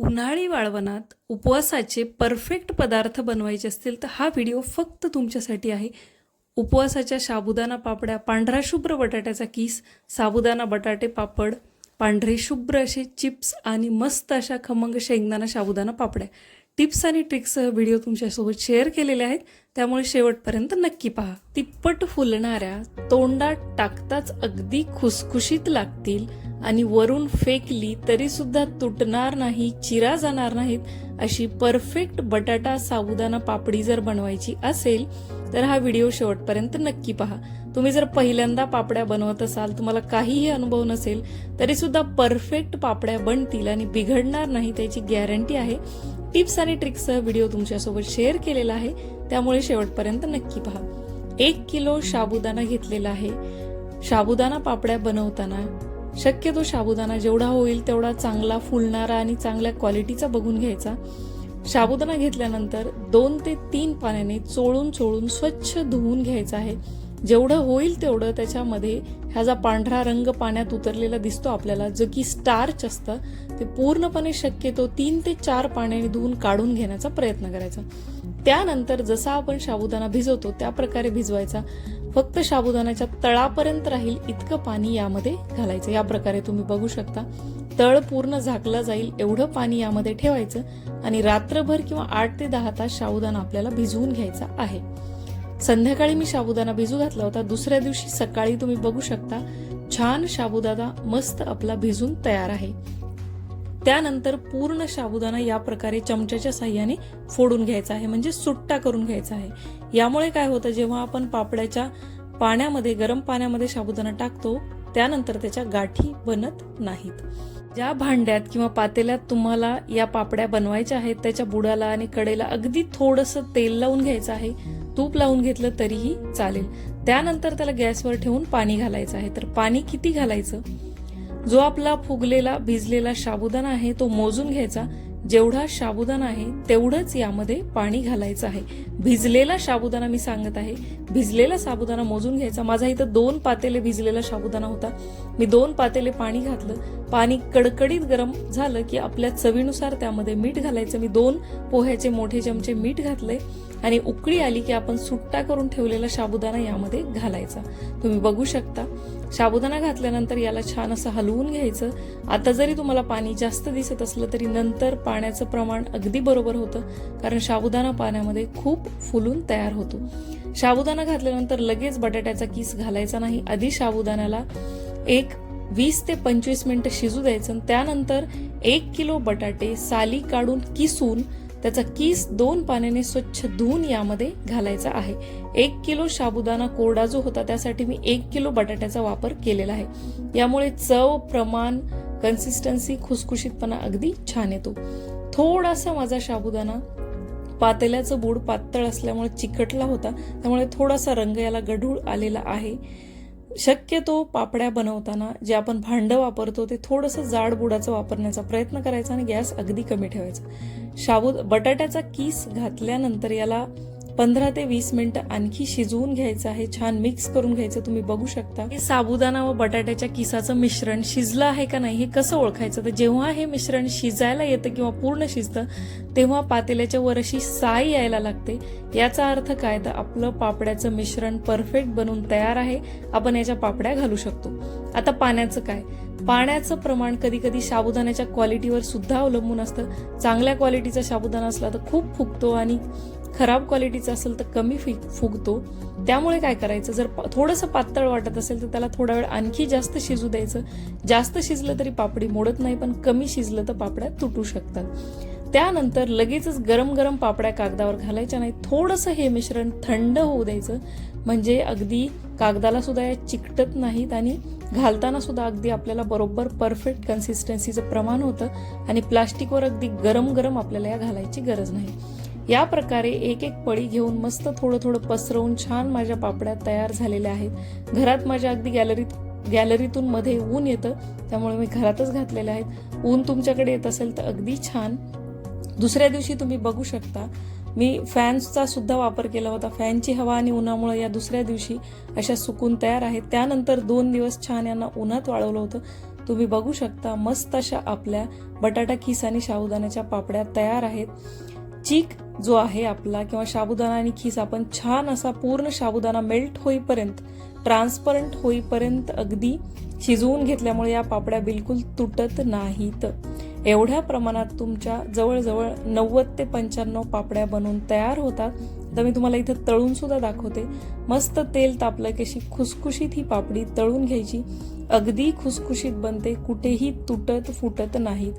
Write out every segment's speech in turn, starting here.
उन्हाळी वाळवणात उपवासाचे परफेक्ट पदार्थ बनवायचे असतील तर हा व्हिडिओ फक्त तुमच्यासाठी आहे. उपवासाच्या साबुदाणा पापड्या पांढरा शुभ्र बटाट्याचा किस साबुदाणा बटाटे पापड पांढरे शुभ्र असे चिप्स आणि मस्त अशा खमंग शेंगदाणा साबुदाणा पापड्या. टिप्स आणि ट्रिक्ससह व्हिडिओ तुमच्यासोबत शेअर केलेले आहेत. त्यामुळे शेवटपर्यंत नक्की पहा. तिप्पट फुलणाऱ्या तोंडात टाकताच अगदी खुसखुशीत लागतील आणि वरून फेकली तरी सुद्धा तुटणार नाही चिरा जाणार नाहीत अशी परफेक्ट बटाटा साबुदाणा पापडी जर बनवायची असेल तर हा व्हिडिओ शेवटपर्यंत नक्की पहा. तुम्ही जर पहिल्यांदा पापड्या बनवत असाल तुम्हाला काहीही अनुभव नसेल तरी सुद्धा परफेक्ट पापड्या बनतील आणि बिघडणार नाही त्याची गॅरंटी आहे. टिप्स आणि ट्रिक्ससह व्हिडिओ तुमच्यासोबत शेअर केलेला आहे त्यामुळे शेवटपर्यंत नक्की पहा. एक किलो साबुदाणा घेतलेला आहे. साबुदाणा पापड्या बनवताना शक्यतो साबुदाणा जेवढा होईल तेवढा चांगला फुलणारा आणि चांगल्या क्वालिटीचा बघून घ्यायचा. साबुदाणा घेतल्यानंतर दोन ते तीन पाण्याने चोळून चोळून स्वच्छ धुवून घ्यायचा आहे. जेवढं होईल तेवढं त्याच्यामध्ये ह्या पांढरा रंग पाण्यात उतरलेला दिसतो आपल्याला जो की स्टार्च असतं ते पूर्णपणे शक्यतो तीन ते चार पाण्याने धुवून काढून घेण्याचा प्रयत्न करायचा. त्यानंतर जसा आपण साबुदाणा भिजवतो त्या प्रकारे भिजवायचा. फक्त साबुदाण्याच्या तळापर्यंत राहील इतकं पाणी यामध्ये घालायचं. या प्रकारे तुम्ही बघू शकता. तळ पूर्ण झाकलं जाईल एवढं पाणी यामध्ये ठेवायचं आणि रात्रभर किंवा आठ ते दहा तास साबुदाणा आपल्याला भिजवून घ्यायचा आहे. संध्याकाळी मी साबुदाणा भिजू घातला होता. दुसऱ्या दिवशी सकाळी तुम्ही बघू शकता छान साबुदाणा मस्त आपला भिजून तयार आहे. त्यानंतर पूर्ण साबुदाणा या प्रकारे चमच्याच्या साह्याने फोडून घ्यायचा आहे म्हणजे सुट्टा करून घ्यायचा आहे. यामुळे काय होतं जेव्हा आपण पापड्याच्या पाण्यामध्ये गरम पाण्यामध्ये साबुदाणा टाकतो त्यानंतर त्याच्या गाठी बनत नाहीत. ज्या भांड्यात किंवा पातेल्यात तुम्हाला या पापड्या बनवायच्या आहेत त्याच्या बुडाला आणि कडेला अगदी थोडंसं तेल लावून घ्यायचं आहे तूप लावून घेतलं तरीही चालेल. त्यानंतर त्याला गॅसवर ठेवून पाणी घालायचं आहे. तर पाणी किती घालायचं? जो आपला फुगलेला भिजलेला साबुदाणा आहे तो मोजून घ्यायचा. जेवढा साबुदाणा आहे तेवढंच यामध्ये पाणी घालायचं आहे. भिजलेला साबुदाणा मी सांगत आहे. भिजलेला साबुदाणा मोजून घ्यायचा. माझा इथं दोन पातेले भिजलेला साबुदाणा होता. मी दोन पातेले पाणी घातलं. पाणी कडकडीत गरम झालं की आपल्या चवीनुसार त्यामध्ये मीठ घालायचं. मी दोन पोह्याचे मोठे चमचे मीठ घातले आणि उकळी आली की आपण सुट्टा करून ठेवलेला साबुदाणा यामध्ये घालायचा. तुम्ही बघू शकता. साबुदाणा घातल्यानंतर याला छान असं हलवून घ्यायचं. आता जरी तुम्हाला पाणी जास्त दिसत असलं तरी नंतर पाण्याचं प्रमाण अगदी बरोबर होतं कारण साबुदाणा पाण्यामध्ये खूप फुलून तयार होतो. साबुदाणा घातल्यानंतर लगेच बटाट्याचा किस घालायचा नाही. आधी साबुदाण्याला एक वीस ते पंचवीस मिनिटं शिजू द्यायचं आणि त्यानंतर एक किलो बटाटे साली काढून किसून त्याचा किस दोन पाण्याने स्वच्छ धुवून यामध्ये घालायचा आहे. एक किलो साबुदाणा कोरडा जो होता त्यासाठी मी एक किलो बटाट्याचा वापर केलेला आहे. यामुळे चव प्रमाण कन्सिस्टन्सी खुसखुशीतपणा अगदी छान येतो. थोडासा माझा साबुदाणा पातेल्याचं बूड पातळ असल्यामुळे चिकटला होता. त्यामुळे थोडासा रंग याला गढूळ आलेला आहे. शक्यतो पापड्या बनवताना जे आपण भांडं वापरतो ते थोडंसं जाड बुडाचं वापरण्याचा प्रयत्न करायचा आणि गॅस अगदी कमी ठेवायचा. शाबू बटाट्याचा किस घातल्यानंतर याला पंधरा ते वीस मिनिटं आणखी शिजवून घ्यायचं आहे छान मिक्स करून घ्यायचं तुम्ही बघू शकता. हे साबुदाणा व बटाट्याच्या किसाचं मिश्रण शिजलं आहे का नाही हे कसं ओळखायचं? तर जेव्हा हे मिश्रण शिजायला येतं किंवा पूर्ण शिजतं तेव्हा पातेल्याच्या वर अशी साय यायला लागते. याचा अर्थ काय? तर आपलं पापड्याचं मिश्रण परफेक्ट बनून तयार आहे. आपण याच्या पापड्या घालू शकतो. आता पाण्याचं काय? पाण्याचं प्रमाण कधी कधी साबुदाण्याच्या क्वालिटीवर सुद्धा अवलंबून असतं. चांगल्या क्वालिटीचा साबुदाणा असला तर खूप फुगतो आणि खराब क्वालिटीचा असेल तर कमी फि फुगतो. त्यामुळे काय करायचं? जर थोडंसं पातळ वाटत असेल तर त्याला थोडा वेळ आणखी जास्त शिजू द्यायचं. जास्त शिजलं तरी पापडी मोडत नाही पण कमी शिजलं तर पापड्या तुटू शकतात. त्यानंतर लगेचच गरम गरम पापड्या कागदावर घालायच्या नाही थोडंसं हे मिश्रण थंड होऊ द्यायचं. म्हणजे अगदी कागदाला सुद्धा या चिकटत नाहीत आणि घालताना सुद्धा अगदी आपल्याला बरोबर परफेक्ट कन्सिस्टन्सीचं प्रमाण होतं आणि प्लास्टिकवर अगदी गरम गरम आपल्याला या घालायची गरज नाही. या प्रकारे एक एक पळी घेऊन मस्त थोडं थोडं पसरवून छान माझ्या पापड्या तयार झालेल्या आहेत. घरात माझ्या अगदी गॅलरीत गॅलरीतून मध्ये ऊन येतं त्यामुळे मी घरातच घातलेल्या आहेत. ऊन तुमच्याकडे येत असेल तर अगदी छान. दुसऱ्या दिवशी तुम्ही बघू शकता. मी फॅन्सचा सुद्धा वापर केला होता. फॅनची हवा आणि उन्हामुळे या दुसऱ्या दिवशी अशा सुकून तयार आहेत. त्यानंतर दोन दिवस छान यांना उन्हात वाळवलं होतं. तुम्ही बघू शकता मस्त अशा आपल्या बटाटा किस आणि साबुदाण्याच्या पापड्या तयार आहेत. चीक जो आहे आपला किंवा साबुदाणा आणि खीस आपण छान असा पूर्ण साबुदाणा मेल्ट होईपर्यंत ट्रान्सपरंट होईपर्यंत अगदी शिजवून घेतल्यामुळे या पापड्या बिलकुल तुटत नाहीत. एवढ्या प्रमाणात तुमच्या जवळजवळ नव्वद ते पंच्याण्णव पापड्या बनवून तयार होतात. तर मी तुम्हाला इथं तळून सुद्धा दाखवते. मस्त तेल तापलं की अशी खुसखुशीत ही पापडी तळून घ्यायची. अगदी खुसखुशीत बनते कुठेही तुटत फुटत नाहीत.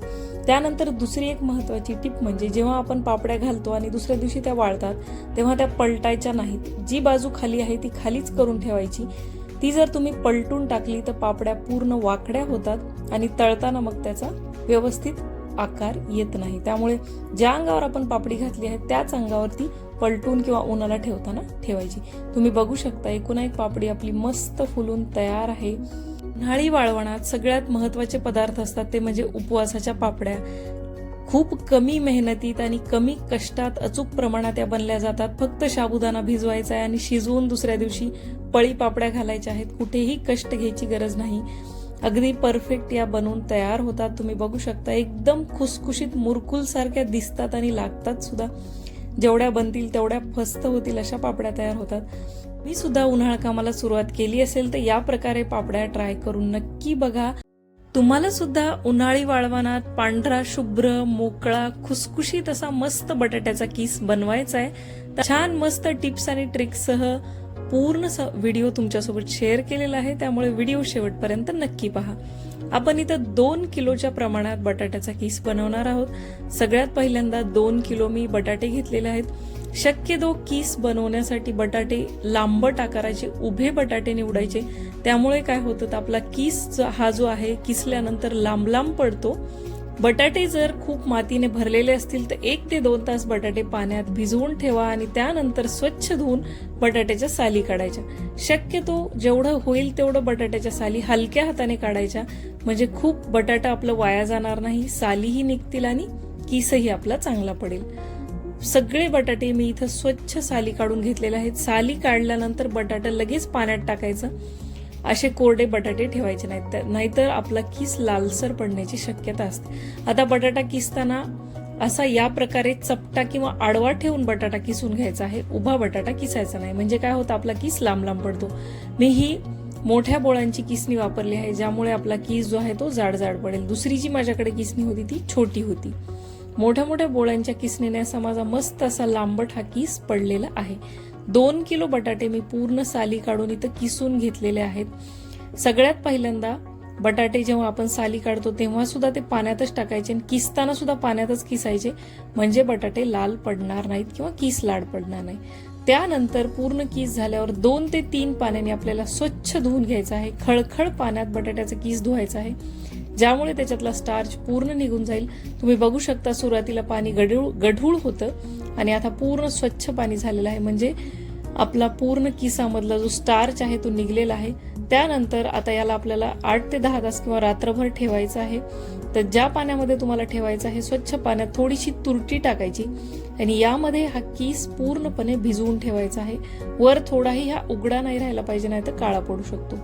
त्यानंतर दुसरी एक महत्त्वाची टीप म्हणजे जेव्हा आपण पापड्या घालतो आणि दुसऱ्या दिवशी त्या वाळतात तेव्हा त्या पलटायच्या नाहीत. जी बाजू खाली आहे ती खालीच करून ठेवायची. ती जर तुम्ही पलटून टाकली तर पापड्या पूर्ण वाकड्या होतात आणि तळताना मग त्याचा व्यवस्थित आकार येत नाही. त्यामुळे ज्या अंगावर आपण पापडी घातली आहे त्याच अंगावरती पलटून किंवा उन्हाला ठेवताना ठेवायची. तुम्ही बघू शकता एकूण एक पापडी आपली मस्त फुलून तयार आहे. उन्हाळी वाळवणात सगळ्यात महत्त्वाचे पदार्थ असतात ते म्हणजे उपवासाच्या पापड्या. खूप कमी मेहनतीत आणि कमी कष्टात अचूक प्रमाणात या बनल्या जातात. फक्त साबुदाणा भिजवायचा आहे आणि शिजवून दुसऱ्या दिवशी पळी पापड्या घालायच्या आहेत. कुठेही कष्ट घ्यायची गरज नाही. अगदी परफेक्ट या बनवून तयार होतात. तुम्ही बघू शकता एकदम खुसखुशीत मुरकुलसारख्या दिसतात आणि लागतात सुद्धा. जेवढ्या बनतील तेवढ्या फस्त होतील अशा पापड्या तयार होतात. मी सुद्धा उन्हाळा कामाला सुरुवात केली असेल तर या प्रकारे पापड्या ट्राय करून नक्की बघा. तुम्हाला सुद्धा उन्हाळी वाळवानात पांढरा शुभ्र मोकळा खुसखुशीत असा मस्त बटाट्याचा किस बनवायचा आहे. तर छान मस्त टिप्स आणि ट्रिक्ससह पूर्ण व्हिडिओ तुमच्यासोबत शेअर केलेला आहे. त्यामुळे व्हिडिओ शेवटपर्यंत नक्की पहा. आपण इथं दोन किलोच्या प्रमाणात बटाट्याचा किस बनवणार आहोत. सगळ्यात पहिल्यांदा दोन किलो मी बटाटे घेतलेले आहेत. शक्यतो किस बनवण्यासाठी बटाटे लांबट आकाराचे उभे बटाटे निवडायचे. त्यामुळे काय होतं तर आपला किस हा जो आहे किसल्यानंतर लांब लांब पडतो. बटाटे जर खूप मातीने भरलेले असतील तर एक ते दोन तास बटाटे पाण्यात भिजवून ठेवा आणि त्यानंतर स्वच्छ धुवून बटाट्याच्या साली काढायच्या. शक्यतो जेवढं होईल तेवढं बटाट्याच्या साली हलक्या हाताने काढायच्या. म्हणजे खूप बटाटा आपलं वाया जाणार नाही सालीही निघतील आणि किसही आपला चांगला पडेल. सगळे बटाटे मी इथं स्वच्छ साली काढून घेतलेले आहेत. साली काढल्यानंतर बटाटा लगेच पाण्यात टाकायचं. असे कोरडे बटाटे ठेवायचे नाहीत. तर- नाहीतर आपला किस लालसर पडण्याची शक्यता असते. आता बटाटा किसताना असा या प्रकारे चपटा किंवा आडवा ठेवून बटाटा किसून घ्यायचा आहे. उभा बटाटा किसायचा नाही. म्हणजे काय होतं? आपला किस लांब लांब पडतो. मी ही मोठ्या बोळांची किसणी वापरली आहे ज्यामुळे आपला किस जो आहे तो जाड जाड पडेल. दुसरी जी माझ्याकडे किसणी होती ती छोटी होती. मोठ्या मोठ्या बोळ्यांच्या किसणीने असा माझा मस्त असा लांबट हा किस पडलेला आहे. दोन किलो बटाटे मी पूर्ण साली काढून इथं किसून घेतलेले आहेत. सगळ्यात पहिल्यांदा बटाटे जेव्हा आपण साली काढतो तेव्हा सुद्धा ते पाण्यातच टाकायचे आणि किसताना सुद्धा पाण्यातच किसायचे. म्हणजे बटाटे लाल पडणार नाहीत किंवा किस लाड पडणार नाही. त्यानंतर पूर्ण किस झाल्यावर दोन ते तीन पाण्याने आपल्याला स्वच्छ धुवून घ्यायचं आहे. खळखळ पाण्यात बटाट्याचं किस धुवायचं आहे. ज्यामुळे त्याच्यातला स्टार्च पूर्ण निघून जाईल. तुम्ही बघू शकता सुरुवातीला पाणी गढूळ गढूळ होतं आणि आता पूर्ण स्वच्छ पाणी झालेलं आहे. म्हणजे आपला पूर्ण किसामधला जो स्टार्च आहे तो निघलेला आहे. त्यानंतर आता याला आपल्याला आठ ते दहा तास किंवा रात्रभर ठेवायचं आहे. तर ज्या पाण्यामध्ये तुम्हाला ठेवायचं आहे स्वच्छ पाण्यात थोडीशी तुरटी टाकायची आणि यामध्ये हा किस पूर्णपणे भिजवून ठेवायचा आहे. वर थोडाही हा उघडा नाही राहिला पाहिजे नाही तर काळा पडू शकतो.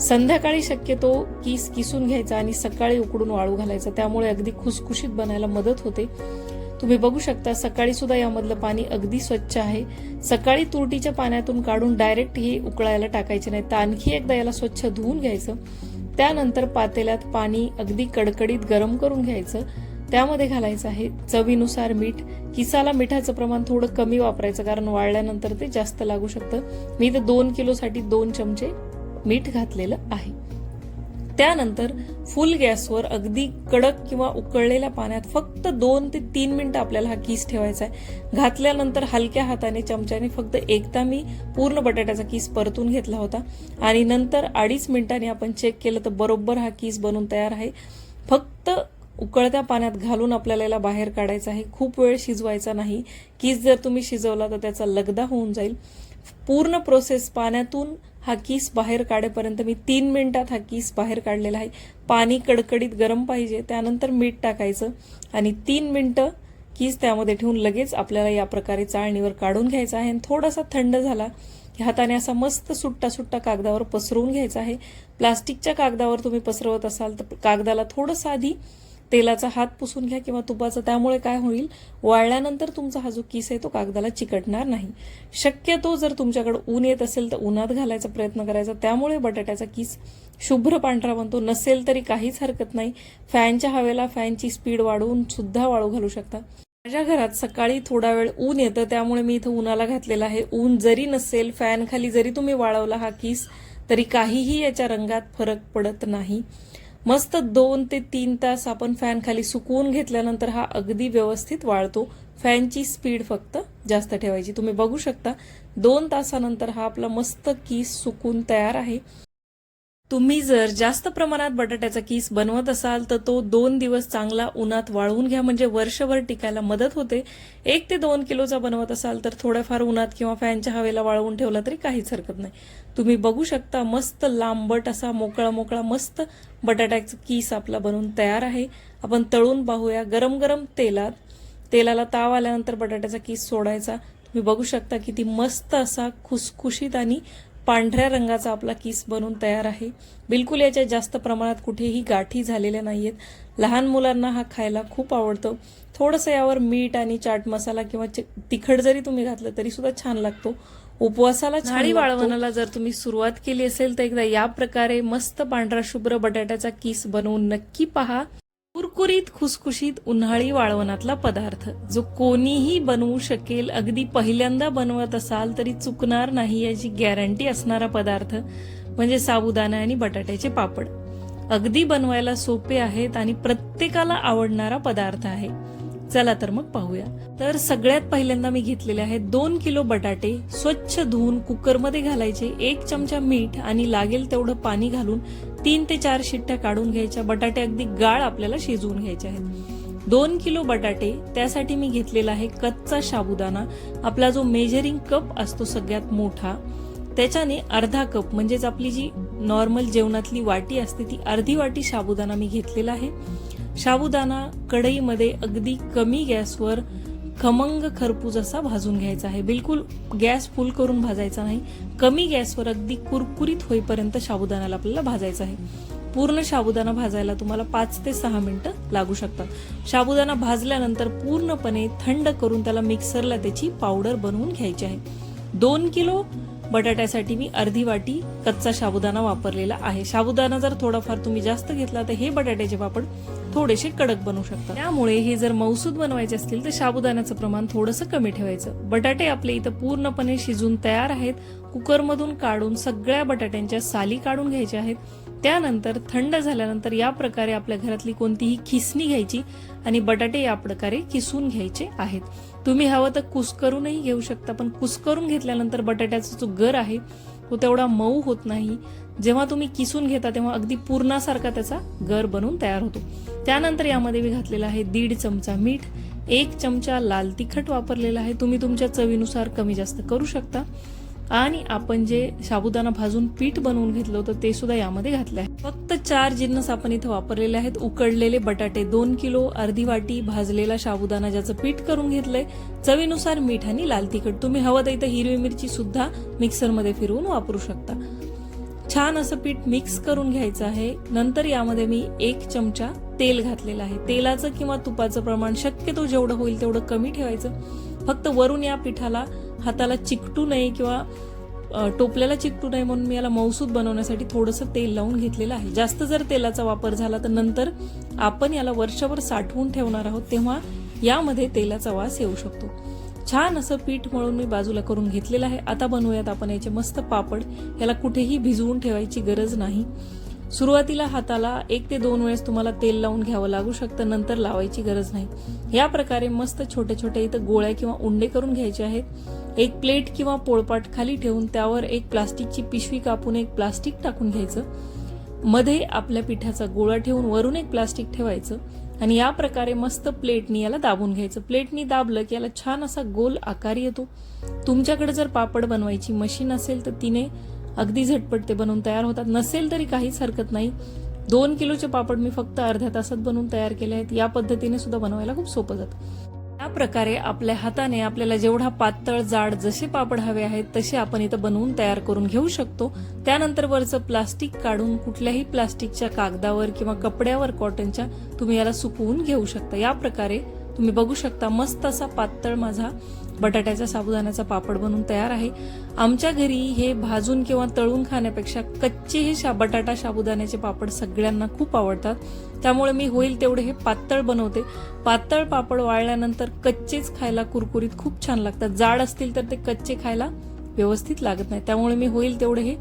संध्याकाळी शक्यतो किस किसून घ्यायचा आणि सकाळी उकडून वाळू घालायचा. त्यामुळे अगदी खुसखुशीत बनायला मदत होते. तुम्ही बघू शकता सकाळी सुद्धा यामधलं पाणी अगदी स्वच्छ आहे. सकाळी तुरटीच्या पाण्यातून काढून डायरेक्ट हे उकळायला टाकायचे नाही. तर आणखी एकदा याला स्वच्छ धुवून घ्यायचं. त्यानंतर पातेल्यात पाणी अगदी कडकडीत गरम करून घ्यायचं. त्यामध्ये घालायचं आहे चवीनुसार मीठ. किसाला मिठाचं प्रमाण थोडं कमी वापरायचं कारण वाळल्यानंतर ते जास्त लागू शकतं. मी तर दोन किलोसाठी दोन चमचे मीठ घातलेलं आहे. त्यानंतर फुल गॅसवर अगदी कडक किंवा उकळलेल्या पाण्यात फक्त दोन ते तीन मिनिटं आपल्याला हा किस ठेवायचा आहे. घातल्यानंतर हलक्या हाताने चमच्याने फक्त एकदा मी पूर्ण बटाट्याचा किस परतून घेतला होता. आणि नंतर अडीच मिनिटांनी आपण चेक केलं तर बरोबर हा किस बनून तयार आहे. फक्त उकळत्या पाण्यात घालून आपल्याला याला बाहेर काढायचा आहे. खूप वेळ शिजवायचा नाही. किस जर तुम्ही शिजवला तर त्याचा लगदा होऊन जाईल. पूर्ण प्रोसेस पाण्यातून हा किस बाहेर काढेपर्यंत मी तीन मिनिटात हा किस बाहेर काढलेला आहे. पाणी कडकडीत गरम पाहिजे त्यानंतर मीठ टाकायचं आणि तीन मिनटं किस त्यामध्ये ठेवून लगेच आपल्याला या प्रकारे चाळणीवर काढून घ्यायचा आहे. आणि थोडासा थंड झाला की हाताने असा मस्त सुट्टा सुट्टा कागदावर पसरवून घ्यायचा आहे. प्लास्टिकच्या कागदावर तुम्ही पसरवत असाल तर कागदाला थोडंसं आधी तेलाचा हात पुसून घ्या किंवा तुपाचा. त्यामुळे काय होईल? वाळल्यानंतर तुमचा हा जो किस आहे तो कागदाला चिकटणार नाही. शक्यतो जर तुमच्याकडे ऊन येत असेल तर उन्हात घालायचा प्रयत्न करायचा. त्यामुळे बटाट्याचा किस शुभ्र पांढरा बनतो. नसेल तरी काहीच हरकत नाही. फॅनच्या हवेला फॅनची स्पीड वाढवून सुद्धा वाळू घालू शकता. माझ्या घरात सकाळी थोडा वेळ ऊन येतं त्यामुळे मी इथं उन्हाला घातलेला आहे. ऊन जरी नसेल फॅन खाली जरी तुम्ही वाळवला हा किस तरी काहीही याच्या रंगात फरक पडत नाही. मस्त दोन ते तीन तास आपण फॅन खाली सुकवून घेतल्यानंतर हा अगदी व्यवस्थित वाळतो. फॅनची स्पीड फक्त जास्त ठेवायची. तुम्ही बघू शकता दोन तासानंतर हा आपला मस्त कीस सुकून तयार आहे. तुम्ही जर जास्त प्रमाणात बटाट्याचा किस बनवत असाल तर तो दोन दिवस चांगला उन्हात वाळवून घ्या. म्हणजे वर्षभर टिकायला मदत होते. एक ते दोन किलोचा बनवत असाल तर थोड्याफार उन्हात किंवा फॅनच्या हवेला वाळवून ठेवला तरी काहीच हरकत नाही. तुम्ही बघू शकता मस्त लांबट असा मोकळा मोकळा मस्त बटाट्याचा किस आपला बनवून तयार आहे. आपण तळून पाहूया गरम गरम तेलात. तेलाला ताव आल्यानंतर बटाट्याचा किस सोडायचा. तुम्ही बघू शकता किती मस्त असा खुसखुशीत आणि पांढऱ्या रंगाचा आपला किस बनून तयार आहे. बिलकुल याच्या जास्त प्रमाणात कुठेही गाठी झालेल्या नाहीयेत. लहान मुलांना हा खायला खूप आवडतो. थोडंसं यावर मीठ आणि चाट मसाला किंवा तिखट जरी तुम्ही घातलं तरी सुद्धा छान लागतो. उपवासाला नाडी वाळवणाला जर तुम्ही सुरुवात केली असेल तर एकदा या प्रकारे मस्त पांढरा शुभ्र बटाट्याचा किस बनवून नक्की पहा. कुरकुरीत खुसखुशीत उन्हाळी वाळवणातला पदार्थ जो कोणीही बनवू शकेल अगदी पहिल्यांदा बनवत असाल तरी चुकणार नाही याची गॅरंटी असणारा पदार्थ म्हणजे साबुदाणा आणि बटाट्याचे पापड. अगदी बनवायला सोपे आहेत आणि प्रत्येकाला आवडणारा पदार्थ आहे. चला तर मग पाहूया. तर सगळ्यात पहिल्यांदा मी घेतलेले आहेत दोन किलो बटाटे स्वच्छ धुवून कुकरमध्ये घालायचे. एक चमचा मीठ आणि लागेल तेवढं पाणी घालून तीन ते चार शिट्ट्या काढून घ्यायच्या. बटाटे अगदी गाळ आपल्याला शिजवून घ्यायचे आहेत. दोन किलो बटाटे त्यासाठी मी घेतलेला आहे कच्चा साबुदाणा. आपला जो मेजरिंग कप असतो सगळ्यात मोठा त्याच्याने अर्धा कप म्हणजेच आपली जी नॉर्मल जेवणातली वाटी असते ती अर्धी वाटी साबुदाणा मी घेतलेला आहे. साबुदाणा कढईमध्ये अगदी कमी गॅसवर खमंग खरपूस असा भाजून घ्यायचा आहे. बिलकुल गॅस फुल करून भाजायचा नाही. कमी गॅसवर अगदी कुरकुरीत होईपर्यंत साबुदाण्याला आपल्याला भाजायचं आहे. पूर्ण साबुदाणा भाजायला तुम्हाला पाच ते सहा मिनिटं लागू शकतात. साबुदाणा भाजल्यानंतर पूर्णपणे थंड करून त्याला मिक्सरला त्याची पावडर बनवून घ्यायची आहे. दोन किलो बटाट्यासाठी मी अर्धी वाटी कच्चा साबुदाणा वापरलेला आहे. साबुदाणा जर थोडाफार तुम्ही जास्त घेतला तर हे बटाट्याचे पापड थोडेसे कडक बनवू शकतात त्यामुळे हे जर मौसूद बनवायचे असतील तर साबुदाण्याचं प्रमाण थोडंसं कमी ठेवायचं. बटाटे आपले इथं पूर्णपणे शिजून तयार आहेत. कुकरमधून काढून सगळ्या बटाट्यांच्या साली काढून घ्यायच्या आहेत. त्यानंतर थंड झाल्यानंतर या प्रकारे आपल्या घरातली कोणतीही खिसणी घ्यायची आणि बटाटे या प्रकारे किसून घ्यायचे आहेत. तुम्ही हवं तर कुस्करूनही घेऊ शकता पण कुस्करून घेतल्यानंतर बटाट्याचा जो गर आहे तो तेवढा मऊ होत नाही. जेव्हा तुम्ही किसून घेता तेव्हा अगदी पूर्णासारखा त्याचा गर बनून तयार होतो. त्यानंतर यामध्ये मी घातलेला आहे दीड चमचा मीठ एक चमचा लाल तिखट वापरलेला आहे. तुम्ही तुमच्या चवीनुसार कमी जास्त करू शकता. आणि आपण जे साबुदाणा भाजून पीठ बनवून घेतलं होतं ते सुद्धा यामध्ये घातलं आहे फक्त चार जिन्नस आपण इथं वापरलेले आहेत. उकडलेले बटाटे दोन किलो अर्धी वाटी भाजलेला साबुदाणा ज्याचं पीठ करून घेतलंय. चवीनुसार मीठ आणि लाल तिखट. तुम्ही हवं तर इथं हिरवी मिरची सुद्धा मिक्सरमध्ये फिरवून वापरू शकता. छान असं पीठ मिक्स करून घ्यायचं आहे. नंतर यामध्ये मी एक चमचा तेल घातलेलं आहे. तेलाचं किंवा तुपाचं प्रमाण शक्यतो जेवढं होईल तेवढं कमी ठेवायचं. फक्त वरून या पिठाला हाताला चिकटू नये किंवा टोपल्याला चिकटू नये म्हणून मी याला मौसूद बनवण्यासाठी थोडंसं तेल लावून घेतलेलं आहे. जास्त जर तेलाचा वापर झाला तर नंतर आपण याला वर्षभर साठवून ठेवणार आहोत तेव्हा यामध्ये तेलाचा वास येऊ शकतो. छान असं पीठ मळून मी बाजूला करून घेतलेलं आहे. आता बनवूयात आपण याचे मस्त पापड. याला कुठेही भिजवून ठेवायची गरज नाही. सुरुवातीला हाताला एक ते दोन वेळेस तुम्हाला तेल लावून घ्यावं लागू शकतं नंतर लावायची गरज नाही. या प्रकारे मस्त छोटे छोटे इथं गोळ्या किंवा उंडे करून घ्यायचे आहेत. एक प्लेट किंवा पोळपाट खाली ठेवून त्यावर एक प्लास्टिकची पिशवी कापून एक प्लास्टिक टाकून घ्यायचं. मध्ये आपल्या पिठाचा गोळा ठेवून वरून एक प्लास्टिक ठेवायचं आणि या प्रकारे मस्त प्लेटनी याला दाबून घ्यायचं. प्लेटनी दाबलं की याला छान असा गोल आकार येतो. तुमच्याकडे जर पापड बनवायची मशीन असेल तर तिने अगदी झटपट ते बनवून तयार होतात. नसेल तरी काहीच हरकत नाही. दोन किलोचे पापड मी फक्त अर्ध्या तासात बनवून तयार केले आहेत. या पद्धतीने सुद्धा बनवायला खूप सोपं जातं. या प्रकारे आपल्या हाताने आपल्याला जेवढा पातळ जाड जसे पापड हवे आहेत तसे आपण इथं बनवून तयार करून घेऊ शकतो. त्यानंतर वरचं प्लास्टिक काढून कुठल्याही प्लास्टिकच्या कागदावर किंवा कपड्यावर कॉटनच्या तुम्ही याला सुकवून घेऊ शकता. या प्रकारे तुम्ही बघू शकता मस्त असा पातळ माझा बटाट्याचा साबुदाण्याचा पापड बनून तयार आहे. आमच्या घरी हे भाजून किंवा तळून खाण्यापेक्षा कच्चे हे शा बटाटा साबुदाण्याचे पापड सगळ्यांना खूप आवडतात. त्यामुळे मी होईल तेवढे हे पातळ बनवते. पातळ पापड वाळल्यानंतर कच्चेच खायला कुरकुरीत खूप छान लागतात. जाड असतील तर ते कच्चे खायला व्यवस्थित लागत नाही. त्यामुळे मी होईल तेवढे हे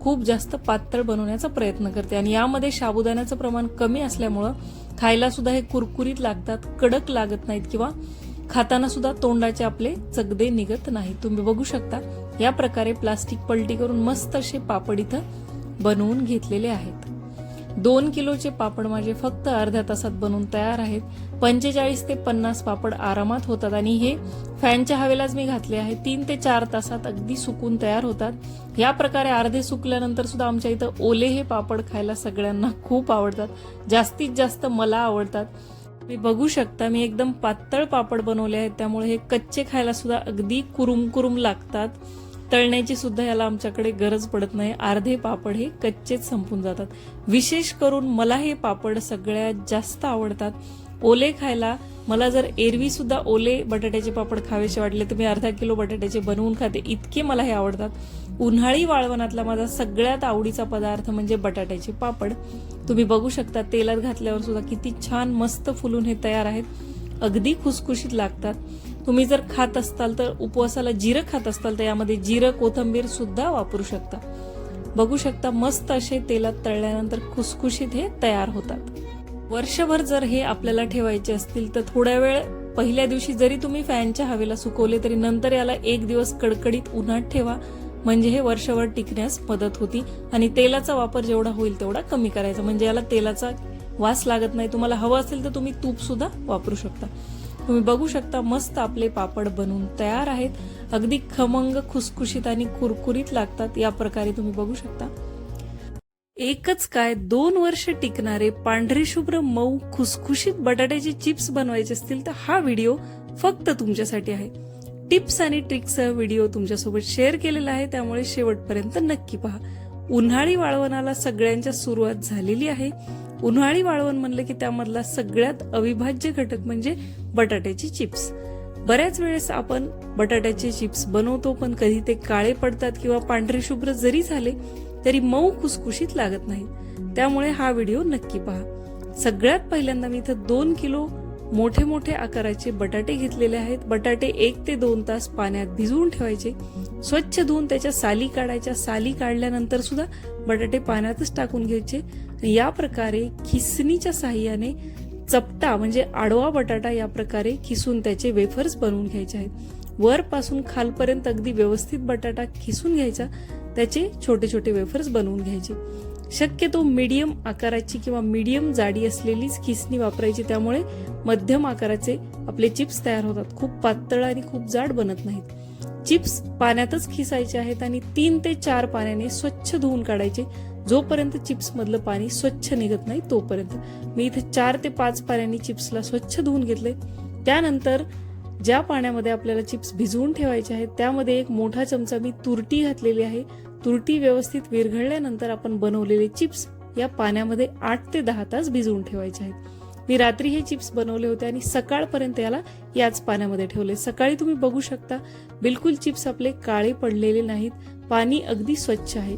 खूप जास्त पातळ बनवण्याचा प्रयत्न करते. आणि यामध्ये साबुदाण्याचं प्रमाण कमी असल्यामुळं खायला सुद्धा हे कुरकुरीत लागतात कडक लागत नाहीत किंवा खाताना सुद्धा तोंडाचे आपले चगदे निघत नाही तुम्ही बघू शकता या प्रकारे प्लास्टिक पलटी करून मस्त असे पापड इथं बनवून घेतलेले आहेत. दोन किलोचे पापड माझे फक्त अर्ध्या तासात बनवून तयार आहेत. पंचेचाळीस ते पन्नास पापड आरामात होतात आणि हे फॅनच्या हवेलाच मी घातले आहे. तीन ते चार तासात अगदी सुकून तयार होतात. या प्रकारे अर्धे सुकल्यानंतर सुद्धा आमच्या इथं ओले हे पापड खायला सगळ्यांना खूप आवडतात. जास्तीत जास्त मला आवडतात. तुम्ही बघू शकता मी एकदम पातळ पापड बनवले आहेत. त्यामुळे हे कच्चे खायला सुद्धा अगदी कुरुम कुरुम लागतात. तळण्याची सुद्धा याला आमच्याकडे गरज पडत नाही. अर्धे पापड हे कच्चेच संपून जातात. विशेष करून मला हे पापड सगळ्यात जास्त आवडतात. ओले खायला मला जर एरवी सुद्धा ओले बटाट्याचे पापड खावेसे वाटले तर मी अर्धा किलो बटाट्याचे बनवून खाते. इतके मला हे आवडतात. उन्हाळी वाळवणातला माझा सगळ्यात आवडीचा पदार्थ म्हणजे बटाट्याचे पापड. तुम्ही बघू शकता तेलात घातल्यावर सुद्धा किती छान मस्त फुलून हे तयार आहेत. अगदी खुसखुशीत लागतात. तुम्ही जर खात असताल तर उपवासाला जिरं खात असताल तर यामध्ये जिरं कोथंबीर सुद्धा वापरू शकता. बघू शकता मस्त असे तेलात तळल्यानंतर खुसखुशीत हे तयार होतात. वर्षभर जर हे आपल्याला ठेवायचे असतील तर थोड्या वेळ पहिल्या दिवशी जरी तुम्ही फॅनच्या हवेला सुकवले तरी नंतर याला एक दिवस कडकडीत उन्हात ठेवा. म्हणजे हे वर्षभर टिकण्यास मदत होती आणि तेलाचा वापर जेवढा होईल तेवढा कमी करायचा. म्हणजे याला तेलाचा वास लागत नाही. तुम्हाला हवं असेल तर तुम्ही तूप सुद्धा वापरू शकता. तुम्ही बघू शकता मस्त आपले पापड बनवून तयार आहेत. अगदी खमंग खुसखुशीत आणि कुरकुरीत लागतात. या प्रकारे तुम्ही बघू शकता. एकच काय दोन वर्ष टिकणारे पांढरे शुभ्र मऊ खुसखुशीत बटाट्याचे चिप्स बनवायचे असतील तर हा व्हिडिओ फक्त तुमच्यासाठी आहे. टिप्स आणि ट्रिक्सचा व्हिडिओ तुमच्यासोबत शेअर केलेला आहे त्यामुळे शेवटपर्यंत नक्की पहा. उन्हाळी वाळवणाला सगळ्यांच्या सुरुवात झालेली आहे. उन्हाळी वाळवण म्हणलं की त्यामधला सगळ्यात अविभाज्य घटक म्हणजे बटाट्याची चिप्स. बऱ्याच वेळेस आपण बटाट्याचे चिप्स बनवतो पण कधी ते काळे पडतात किंवा पांढरे शुभ्र जरी झाले तरी मऊ खुसखुशीत लागत नाही. त्यामुळे हा व्हिडिओ नक्की पहा. सगळ्यात पहिल्यांदा मी इथं दोन किलो मोठे मोठे आकाराचे बटाटे घेतलेले आहेत. बटाटे एक ते दोन तास पाण्यात भिजवून ठेवायचे. स्वच्छ धुवून त्याच्या साली काढायच्या. साली काढल्यानंतर सुद्धा बटाटे पाण्यातच टाकून घ्यायचे. या प्रकारे खिसणीच्या साह्याने चपटा म्हणजे आडवा बटाटा या प्रकारे खिसून त्याचे वेफर्स बनवून घ्यायचे आहेत. वरपासून खालपर्यंत अगदी व्यवस्थित बटाटा खिसून घ्यायचा. त्याचे छोटे छोटे वेफर्स बनवून घ्यायचे. शक्यतो मीडियम आकाराची किंवा मीडियम जाडी असलेलीच खिसणी वापरायची. त्यामुळे मध्यम आकाराचे आपले चिप्स तयार होतात. खूप पातळ आणि खूप जाड बनत नाहीत. चिप्स पाण्यातच खिसायचे आहेत आणि तीन ते चार पाण्याने स्वच्छ धुवून काढायचे. जोपर्यंत चिप्स मधलं पाणी स्वच्छ निघत नाही तोपर्यंत. मी इथे चार ते पाच पाण्याने चिप्सला स्वच्छ धुवून घेतले. त्यानंतर ज्या पाण्यामध्ये आपल्याला चिप्स भिजवून ठेवायचे आहेत त्यामध्ये एक मोठा चमचा मी तुरटी घातलेली आहे. तुरटी व्यवस्थित विरघळल्यानंतर आपण बनवलेले चिप्स या पाण्यामध्ये आठ ते दहा तास भिजवून ठेवायचे आहेत. मी रात्री हे चिप्स बनवले होते आणि सकाळपर्यंत याला याच पाण्यामध्ये ठेवले. सकाळी तुम्ही बघू शकता बिलकुल चिप्स आपले काळे पडलेले नाहीत. पाणी अगदी स्वच्छ आहे.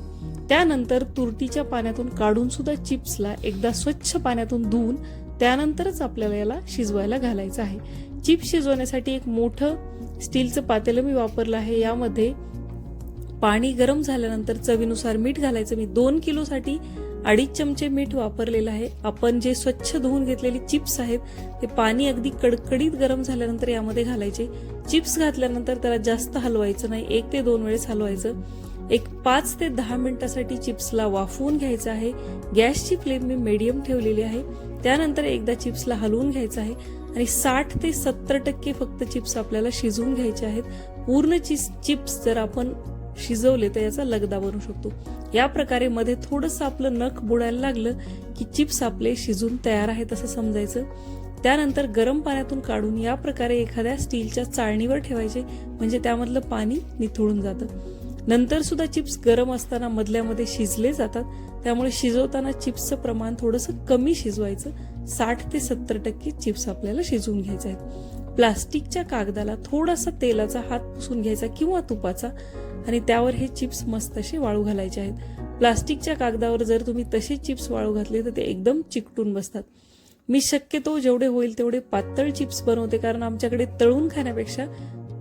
त्यानंतर तुरटीच्या पाण्यातून काढून सुद्धा चिप्सला एकदा स्वच्छ पाण्यातून धुवून त्यानंतरच आपल्याला याला शिजवायला घालायचं आहे. चिप्स शिजवण्यासाठी एक मोठं स्टीलचं पातेलं मी वापरलं आहे. यामध्ये पाणी गरम झाल्यानंतर चवीनुसार मीठ घालायचं. मी दोन किलोसाठी अडीच चमचे मीठ वापरलेलं आहे. आपण जे स्वच्छ धुवून घेतलेले चिप्स आहेत ते पाणी अगदी कडकडीत गरम झाल्यानंतर यामध्ये घालायचे. चिप्स घातल्यानंतर त्याला जास्त हलवायचं नाही. एक ते दोन वेळेस हलवायचं. एक पाच ते दहा मिनिटासाठी चिप्सला वाफवून घ्यायचं आहे. गॅसची फ्लेम मी मीडियम ठेवलेली आहे. त्यानंतर एकदा चिप्सला हलवून घ्यायचं आहे. आणि साठ ते सत्तर टक्के फक्त चिप्स आपल्याला शिजवून घ्यायचे आहेत. पूर्ण चिप्स चिप्स जर आपण शिजवले तर याचा लगदा बनू शकतो. या प्रकारे मध्ये थोडंसं आपलं नख बुडायला लागलं की चिप्स आपले शिजून तयार आहेत असं समजायचं. त्यानंतर गरम पाण्यातून काढून या प्रकारे एखाद्या स्टीलच्या चाळणीवर ठेवायचे म्हणजे त्यामधलं पाणी निथळून जातं. नंतर सुद्धा चिप्स गरम असताना मधल्यामध्ये शिजले जातात. त्यामुळे शिजवताना चिप्सचं प्रमाण थोडंसं कमी शिजवायचं. साठ ते सत्तर टक्के चिप्स आपल्याला शिजवून घ्यायचे आहेत. प्लास्टिकच्या कागदाला थोडासा तेलाचा हात पुसून घ्यायचा किंवा तुपाचा. आणि त्यावर हे चिप्स मस्त असे वाळू घालायचे आहेत. प्लास्टिकच्या कागदावर जर तुम्ही तसे चिप्स वाळू घातले तर ते एकदम चिकटून बसतात. मी शक्यतो जेवढे होईल तेवढे पातळ चिप्स बनवते कारण आमच्याकडे तळून खाण्यापेक्षा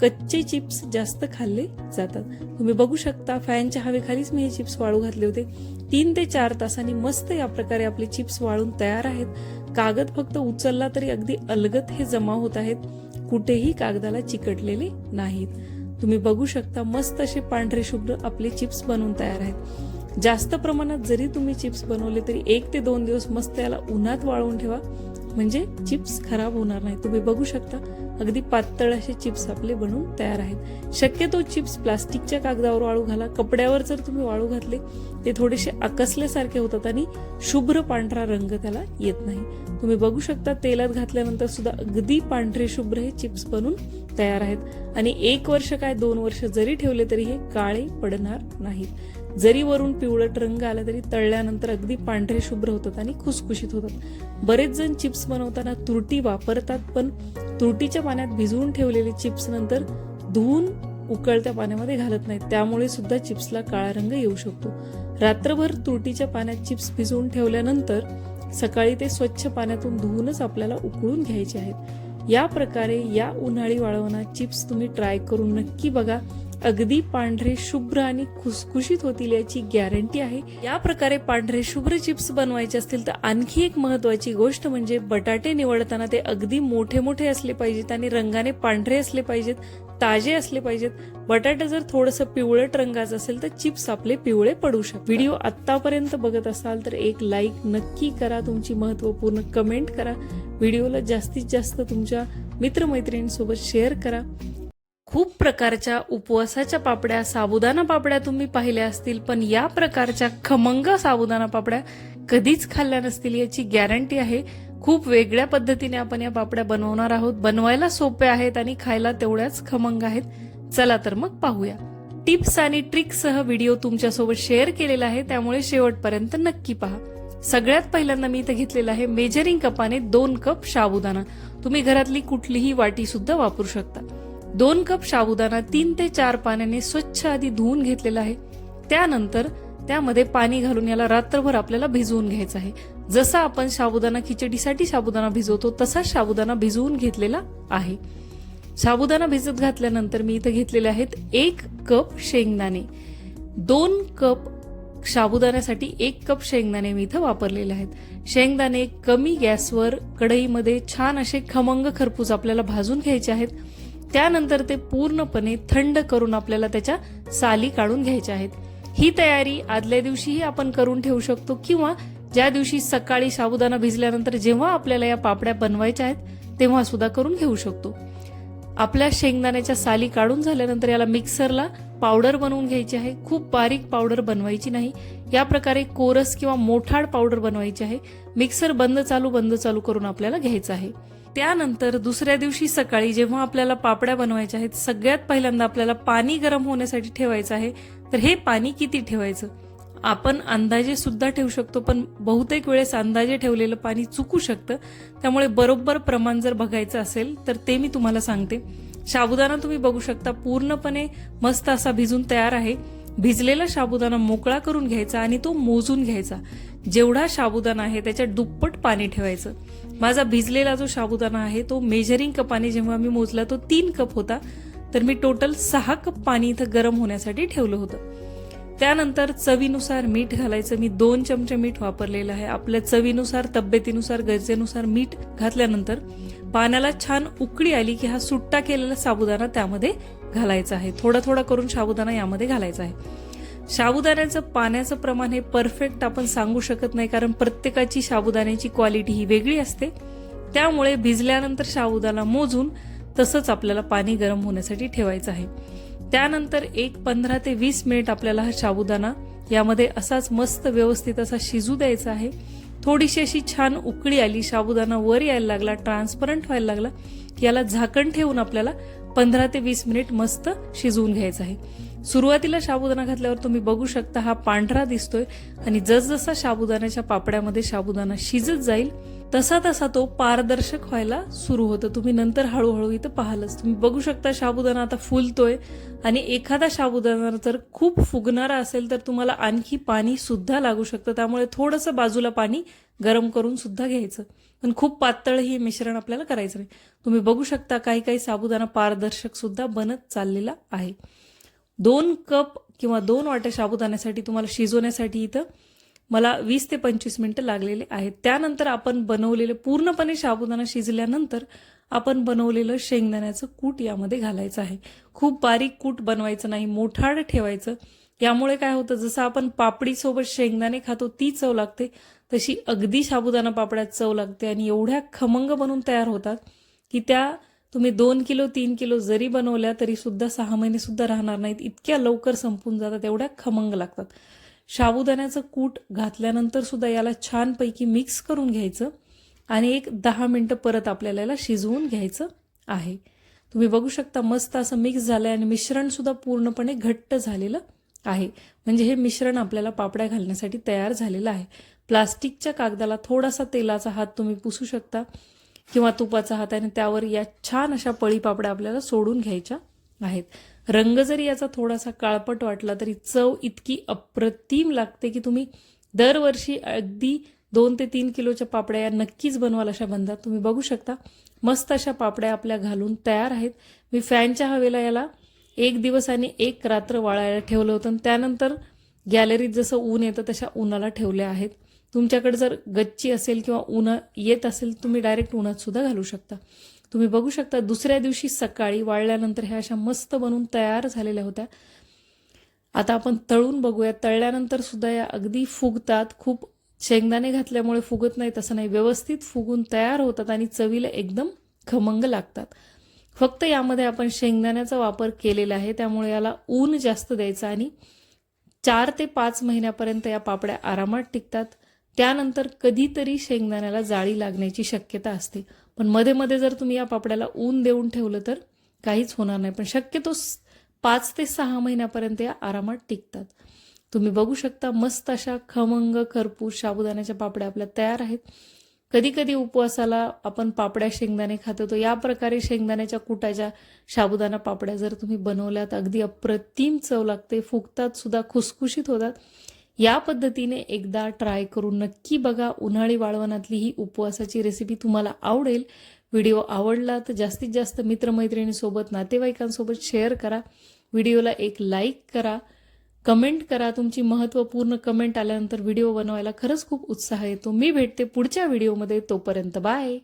कच्चे चिप्स जास्त खाल्ले जातात. तुम्ही बघू शकता फॅनच्या हवेखालीच मी हे चिप्स वाळू घातले होते. तीन ते चार तासांनी मस्त या प्रकारे आपले चिप्स वाळून तयार आहेत. कागद फक्त उचलला तरी अगदी अलगत हे जमा होत आहेत. कुठेही कागदाला चिकटलेले नाहीत. तुम्ही बघू शकता मस्त असे पांढरे शुभ्र आपले चिप्स बनवून तयार आहेत. जास्त प्रमाणात जरी तुम्ही चिप्स बनवले तरी एक ते दोन दिवस मस्त याला उन्हात वाळवून ठेवा. म्हणजे चिप्स खराब होणार नाही. तुम्ही बघू शकता अगदी पातळ असे चिप्स आपले बनवून तयार आहेत. शक्यतो चिप्स प्लास्टिकच्या कागदावर वाळू घाला. कपड्यावर जर तुम्ही वाळू घातले ते थोडेसे आकसल्यासारखे होतात आणि शुभ्र पांढरा रंग त्याला येत नाही. तुम्ही बघू शकता तेलात घातल्यानंतर सुद्धा अगदी पांढरे शुभ्र हे चिप्स बनून तयार आहेत. आणि एक वर्ष काय दोन वर्ष जरी ठेवले तरी हे काळे पडणार नाहीत. जरी वरून पिवळट रंग आला तरी तळल्यानंतर अगदी पांढरे शुभ्र होतात आणि खुसखुशीत होतात. बरेच जण चिप्स बनवताना तुरटी वापरतात पण तुरटीच्या पाण्यात भिजवून ठेवलेले चिप्स नंतर धुवून उकळत्या पाण्यामध्ये घालत नाहीत. त्यामुळे सुद्धा चिप्सला काळा रंग येऊ शकतो. रात्रभर तुरटीच्या पाण्यात चिप्स भिजवून ठेवल्यानंतर सकाळी ते स्वच्छ पाण्यातून धुवूनच आपल्याला उकळून घ्यायचे आहेत. या प्रकारे या उन्हाळी वाळवणा चिप्स तुम्ही ट्राय करून नक्की बघा. अगदी पांढरे शुभ्र आणि खुसखुशीत होतील याची गॅरंटी आहे. या प्रकारे पांढरे शुभ्र चिप्स बनवायचे असतील तर आणखी एक महत्वाची गोष्ट म्हणजे बटाटे निवडताना ते अगदी मोठे मोठे असले पाहिजेत आणि रंगाने पांढरे असले पाहिजेत. ताजे असले पाहिजेत. बटाटा जर थोडंसं पिवळट रंगाचं असेल तर चिप्स आपले पिवळे पडू शकतात. व्हिडिओ आतापर्यंत बघत असाल तर एक लाईक नक्की करा. तुमची महत्त्वपूर्ण कमेंट करा. व्हिडिओला जास्तीत जास्त तुमच्या मित्रमैत्रिणींसोबत शेअर करा. खूप प्रकारच्या उपवासाच्या पापड्या साबुदाणा पापड्या तुम्ही पाहिल्या असतील पण या प्रकारच्या खमंग साबुदाणा पापड्या कधीच खाल्ल्या नसतील याची गॅरंटी आहे. खूप वेगळ्या पद्धतीने आपण या पापड्या बनवणार आहोत. बनवायला सोप्या आहेत आणि खायला तेवढ्याच खमंग आहेत. चला तर मग पाहूया. टिप्स आणि ट्रिक्ससह व्हिडिओ तुमच्यासोबत शेअर केलेला आहे. त्यामुळे शेवटपर्यंत नक्की पहा. सगळ्यात पहिल्यांदा मी इथं घेतलेलं आहे मेजरिंग कपाने दोन कप साबुदाणा. तुम्ही घरातली कुठलीही वाटी सुद्धा वापरू शकता. दोन कप साबुदाणा तीन ते चार पाण्याने स्वच्छ आधी धुवून घेतलेला आहे. त्यानंतर त्यामध्ये पाणी घालून याला रात्रभर आपल्याला भिजवून घ्यायचं आहे. जसा आपण साबुदाणा खिचडीसाठी साबुदाणा भिजवतो तसाच साबुदाणा भिजवून घेतलेला आहे. साबुदाणा भिजत घातल्यानंतर मी इथं घेतलेले आहेत एक कप शेंगदाणे. दोन कप साबुदाण्यासाठी एक कप शेंगदाणे मी इथं वापरलेले आहेत. शेंगदाणे कमी गॅसवर कढईमध्ये छान असे खमंग खरपूस आपल्याला भाजून घ्यायचे आहेत. त्यानंतर ते पूर्णपणे थंड करून आपल्याला त्याच्या साली काढून घ्यायच्या आहेत. ही तयारी आदल्या दिवशीही आपण करून ठेवू शकतो किंवा ज्या दिवशी सकाळी साबुदाणा भिजल्यानंतर जेव्हा आपल्याला या पापड्या बनवायच्या आहेत तेव्हा सुद्धा करून घेऊ शकतो. आपल्या शेंगदाण्याच्या साली काढून झाल्यानंतर याला मिक्सरला पावडर बनवून घ्यायची आहे. खूप बारीक पावडर बनवायची नाही. या प्रकारे कोरस किंवा मोठाड पावडर बनवायची आहे. मिक्सर बंद चालू बंद चालू करून आपल्याला घ्यायचं आहे. त्यानंतर दुसऱ्या दिवशी सकाळी जेव्हा आपल्याला पापड्या बनवायच्या आहेत सगळ्यात पहिल्यांदा आपल्याला पाणी गरम होण्यासाठी ठेवायचं आहे. तर हे पाणी किती ठेवायचं? आपण अंदाजे सुद्धा ठेवू शकतो पण बहुतेक वेळेस अंदाजे ठेवलेलं पाणी चुकू शकतं. त्यामुळे बरोबर प्रमाण जर बघायचं असेल तर ते मी तुम्हाला सांगते. साबुदाणा तुम्ही बघू शकता पूर्णपणे मस्त असा भिजून तयार आहे. भिजलेला साबुदाणा मोकळा करून घ्यायचा आणि तो मोजून घ्यायचा. जेवढा साबुदाणा आहे त्याच्यात दुप्पट पाणी ठेवायचं. माझा भिजलेला जो साबुदाणा आहे तो मेजरिंग कपाने जेव्हा मी मोजला तो तीन कप होता. तर मी टोटल सहा कप पाणी इथं गरम होण्यासाठी ठेवलं होतं. त्यानंतर चवीनुसार मीठ घालायचं. मी दोन चमचे मीठ वापरलेलं आहे. आपल्या चवीनुसार तब्येतीनुसार गरजेनुसार मीठ घातल्यानंतर पाण्याला छान उकळी आली की हा सुट्टा केलेला साबुदाणा त्यामध्ये घालायचा आहे. थोडा थोडा करून साबुदाणा यामध्ये घालायचा आहे. साबुदाण्याचं पाण्याचं प्रमाण हे परफेक्ट आपण सांगू शकत नाही कारण प्रत्येकाची साबुदाण्याची क्वालिटी ही वेगळी असते. त्यामुळे भिजल्यानंतर साबुदाणा मोजून तसंच आपल्याला पाणी गरम होण्यासाठी ठेवायचं आहे. त्यानंतर एक पंधरा ते वीस मिनिट आपल्याला हा साबुदाणा यामध्ये असाच मस्त व्यवस्थित असा शिजू द्यायचा आहे. थोडीशी अशी छान उकळी आली साबुदाणा वर यायला लागला ट्रान्सपरंट व्हायला लागला याला झाकण ठेवून आपल्याला पंधरा ते वीस मिनिट मस्त शिजवून घ्यायचं आहे. सुरुवातीला साबुदाणा घातल्यावर तुम्ही बघू शकता हा पांढरा दिसतोय आणि जसजसा साबुदाण्याच्या पापड्यामध्ये साबुदाणा शिजत जाईल तसा तसा तो पारदर्शक व्हायला सुरू होतं. तुम्ही नंतर हळूहळू इथं पाहालच. तुम्ही बघू शकता साबुदाणा आता फुलतोय आणि एखादा साबुदाणा जर खूप फुगणारा असेल तर तुम्हाला आणखी पाणी सुद्धा लागू शकतं. त्यामुळे थोडंसं बाजूला पाणी गरम करून सुद्धा घ्यायचं. पण खूप पातळ हे मिश्रण आपल्याला करायचं नाही. तुम्ही बघू शकता काही काही साबुदाणा पारदर्शक सुद्धा बनत चाललेला आहे. दोन कप किंवा दोन वाट्या साबुदाण्यासाठी तुम्हाला शिजवण्यासाठी इथं मला वीस ते पंचवीस मिनटं लागलेले आहेत. त्यानंतर आपण बनवलेलं पूर्णपणे साबुदाणा शिजल्यानंतर आपण बनवलेलं शेंगदाण्याचं कूट यामध्ये घालायचं आहे. खूप बारीक कूट बनवायचं नाही मोठाड ठेवायचं. यामुळे काय होतं जसं आपण पापडीसोबत शेंगदाणे खातो ती चव लागते. तशी अगदी साबुदाणा पापड्यात चव लागते आणि एवढ्या खमंग बनून तयार होतात की त्या तुम्ही दोन किलो तीन किलो जरी बनवल्या तरी सुद्धा सहा महिने सुद्धा राहणार नाहीत. इतक्या लवकर संपून जातात एवढ्या खमंग लागतात. साबुदाण्याचं कूट घातल्यानंतर सुद्धा याला छानपैकी मिक्स करून घ्यायचं आणि एक दहा मिनटं परत आपल्याला याला शिजवून घ्यायचं आहे. तुम्ही बघू शकता मस्त असं मिक्स झालं आहे आणि मिश्रणसुद्धा पूर्णपणे घट्ट झालेलं आहे. म्हणजे हे मिश्रण आपल्याला पापड्या घालण्यासाठी तयार झालेलं आहे. प्लास्टिकच्या कागदाला थोडासा तेलाचा हात तुम्ही पुसू शकता किंवा तुपाचा हात आणि त्यावर या छान अशा पळी पापड्या आपल्याला सोडून घ्यायच्या आहेत. रंग जरी याचा थोडासा काळपट वाटला तरी चव इतकी अप्रतिम लागते की तुम्ही दरवर्षी अगदी दोन ते तीन किलोच्या पापड्या या नक्कीच बनवाल अशा बनतात तुम्ही बघू शकता मस्त अशा पापड्या आपल्या घालून तयार आहेत. मी फॅनच्या हवेला याला एक दिवस आणि एक रात्र वाळायला ठेवलं होतं आणि त्यानंतर गॅलरीत जसं ऊन येतं तशा उन्हाला ठेवल्या आहेत. तुमच्याकडे जर गच्ची असेल किंवा ऊन येत असेल तुम्ही डायरेक्ट उन्हात सुद्धा घालू शकता. तुम्ही बघू शकता दुसऱ्या दिवशी सकाळी वाळल्यानंतर ह्या अशा मस्त बनून तयार झालेल्या होत्या. आता आपण तळून बघूया. तळल्यानंतर सुद्धा या अगदी फुगतात. खूप शेंगदाणे घातल्यामुळे फुगत नाही तसं नाही. व्यवस्थित फुगून तयार होतात आणि चवीला एकदम खमंग लागतात. फक्त यामध्ये आपण शेंगदाण्याचा वापर केलेला आहे. त्यामुळे याला ऊन जास्त द्यायचं आणि चार ते पाच महिन्यापर्यंत या पापड्या आरामात टिकतात. त्यानंतर कधीतरी शेंगदाण्याला जाळी लागण्याची शक्यता असते. पण मध्ये मध्ये जर तुम्ही या पापड्याला ऊन देऊन ठेवलं तर काहीच होणार नाही. पण शक्यतो पाच ते सहा महिन्यापर्यंत या आरामात टिकतात. तुम्ही बघू शकता मस्त अशा खमंग खरपूस साबुदाण्याच्या पापड्या आपल्या तयार आहेत. कधी कधी उपवासाला आपण पापड्या शेंगदाणे खातो तो या प्रकारे शेंगदाण्याच्या कुटाच्या साबुदाणा पापड्या जर तुम्ही बनवल्यात अगदी अप्रतिम चव लागते. फुगतात सुद्धा खुसखुशीत होतात. या पद्धतीने एकदा ट्राय करून नक्की बघा. उन्हाळी वाळवणातली ही उपवासाची रेसिपी तुम्हाला आवडेल. व्हिडिओ आवडला तर जास्तीत जास्त मित्रमैत्रिणीसोबत नातेवाईकांसोबत शेअर करा. व्हिडिओला एक लाईक करा. कमेंट करा. तुमची महत्त्वपूर्ण कमेंट आल्यानंतर व्हिडिओ बनवायला खरंच खूप उत्साह येतो. मी भेटते पुढच्या व्हिडिओमध्ये. तोपर्यंत बाय